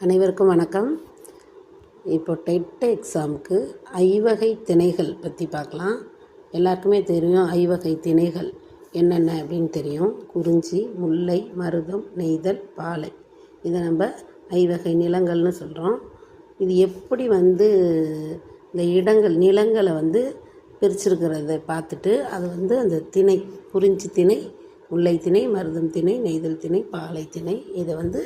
அனைவருக்கும் வணக்கம். இப்போ டெட் எக்ஸாமுக்கு ஐவகை திணைகள் பற்றி பார்க்கலாம். எல்லாருக்குமே தெரியும் ஐவகை திணைகள் என்னென்ன அப்படின்னு தெரியும். குறிஞ்சி முல்லை மருதம் நெய்தல் பாலை. இதை நம்ம ஐவகை நிலங்கள்னு சொல்கிறோம் இது எப்படி வந்து இந்த இடங்கள் நிலங்களை வந்து பிரிச்சிருக்கிறத பார்த்துட்டு அது வந்து அந்த திணை குறிஞ்சி திணை முல்லை திணை மருதம் திணை நெய்தல் திணை பாலை திணை இதை வந்து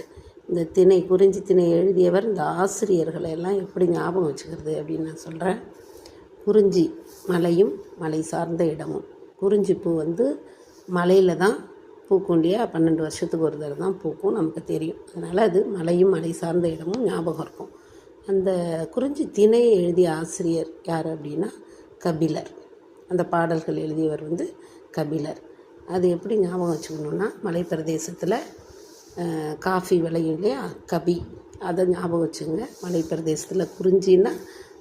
இந்த திணை குறிஞ்சி திணை எழுதியவர் இந்த ஆசிரியர்களை எல்லாம் எப்படி ஞாபகம் வச்சுக்கிறது அப்படின்னு நான் சொல்கிறேன் குறிஞ்சி மலையும் மலை சார்ந்த இடமும். குறிஞ்சி பூ வந்து மலையில் தான் பூக்கும் இல்லையா பன்னெண்டு வருஷத்துக்கு ஒரு தடவை தான் பூக்கும் நமக்கு தெரியும். அதனால் அது மலையும் மலை சார்ந்த இடமும் ஞாபகம் இருக்கும். அந்த குறிஞ்சி திணையை எழுதிய ஆசிரியர் யார் அப்படின்னா கபிலர். அந்த பாடல்கள் எழுதியவர் வந்து கபிலர். அது எப்படி ஞாபகம் வச்சுக்கணுன்னா மலை பிரதேசத்தில் காஃபி விளையும் இல்லையா? கபி. அதை ஞாபகம் வச்சுங்க. மலைப்பிரதேசத்தில் குறிஞ்சின்னா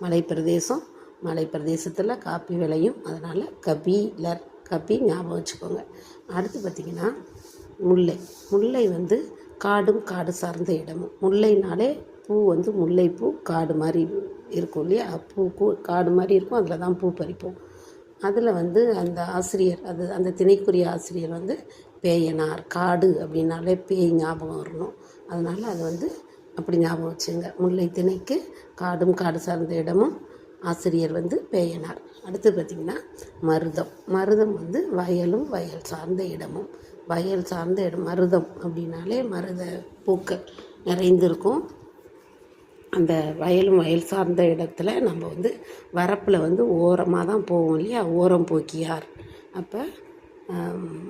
மலைப்பிரதேசம் மலைப்பிரதேசத்தில் காஃபி விளையும். அதனால் கபிலர் கபி ஞாபகம் வச்சுக்கோங்க. அடுத்து பார்த்திங்கன்னா முல்லை. முல்லை வந்து காடும் காடு சார்ந்த இடமும். முல்லைனாலே பூ வந்து முல்லைப்பூ காடு மாதிரி இருக்கும் இல்லையா? பூ கூ- காடு மாதிரி இருக்கும். அதில் தான் பூ பறிப்போம். அதில் வந்து அந்த ஆசிரியர் அது அந்த திணைக்குரிய ஆசிரியர் வந்து பேயனார் காடு அப்படின்னாலே பேய் ஞாபகம் வரணும். அதனால் அது வந்து அப்படி ஞாபகம் வச்சுங்க. முல்லை திணைக்கு காடும் காடு சார்ந்த இடமும் ஆசிரியர் வந்து பேயனார். அடுத்து பார்த்திங்கன்னா மருதம். மருதம் வந்து வயலும் வயல் சார்ந்த இடமும். வயல் சார்ந்த இடம் மருதம் அப்படின்னாலே மருத பூக்கள் நிறைந்திருக்கும். அந்த வயலும் வயல் சார்ந்த இடத்துல நம்ம வந்து வரப்பில் வந்து ஓரமாக தான் போவோம் இல்லையா? ஓரம் போக்கியார். அப்போ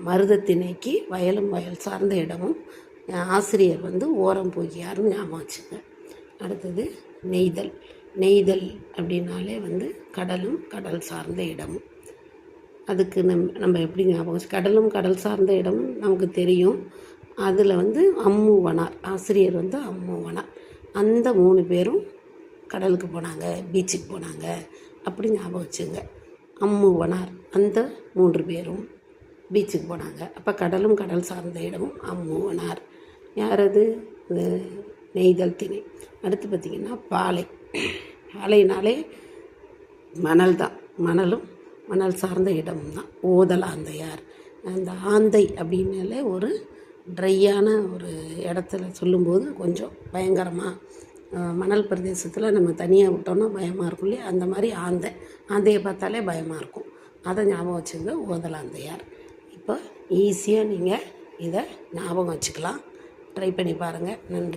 மருதத்திணைக்கு வயலும் வயல் சார்ந்த இடமும் ஆசிரியர் வந்து ஓரம் போக்கியார்னு ஞாபகம் வச்சுங்க. அடுத்தது நெய்தல். நெய்தல் அப்படின்னாலே வந்து கடலும் கடல் சார்ந்த இடமும். அதுக்கு நம் நம்ம எப்படி ஞாபகம் வச்சு- கடலும் கடல் சார்ந்த இடமும் நமக்கு தெரியும். அதில் வந்து அம்முவனார். ஆசிரியர் வந்து அம்முவனார். அந்த மூணு பேரும் கடலுக்கு போனாங்க பீச்சுக்கு போனாங்க. அப்படி ஞாபகம் வச்சுங்க. அம்முவனார் அந்த மூன்று பேரும் பீச்சுக்கு போனாங்க. அப்போ கடலும் கடல் சார்ந்த இடமும் அம்முவனார் யார் அது நெய்தல் திணை. அடுத்து பார்த்திங்கன்னா பாலை. பாலைனாலே மணல் தான். மணலும் மணல் சார்ந்த இடமும் தான் ஓதல் ஆந்தையார். அந்த ஆந்தை அப்படின்னாலே ஒரு ட்ரையான ஒரு இடத்துல சொல்லும்போது கொஞ்சம் பயங்கரமாக மணல் பிரதேசத்தில் நம்ம தனியாக விட்டோம்னா பயமாக இருக்கும் இல்லையா? அந்த மாதிரி ஆந்தை. ஆந்தையை பார்த்தாலே பயமாக இருக்கும். அதை ஞாபகம் வச்சுங்க ஓதலாந்தையார். இப்போ ஈஸியாக நீங்கள் இதை ஞாபகம் வச்சுக்கலாம். ட்ரை பண்ணி பாருங்கள் நன்றி.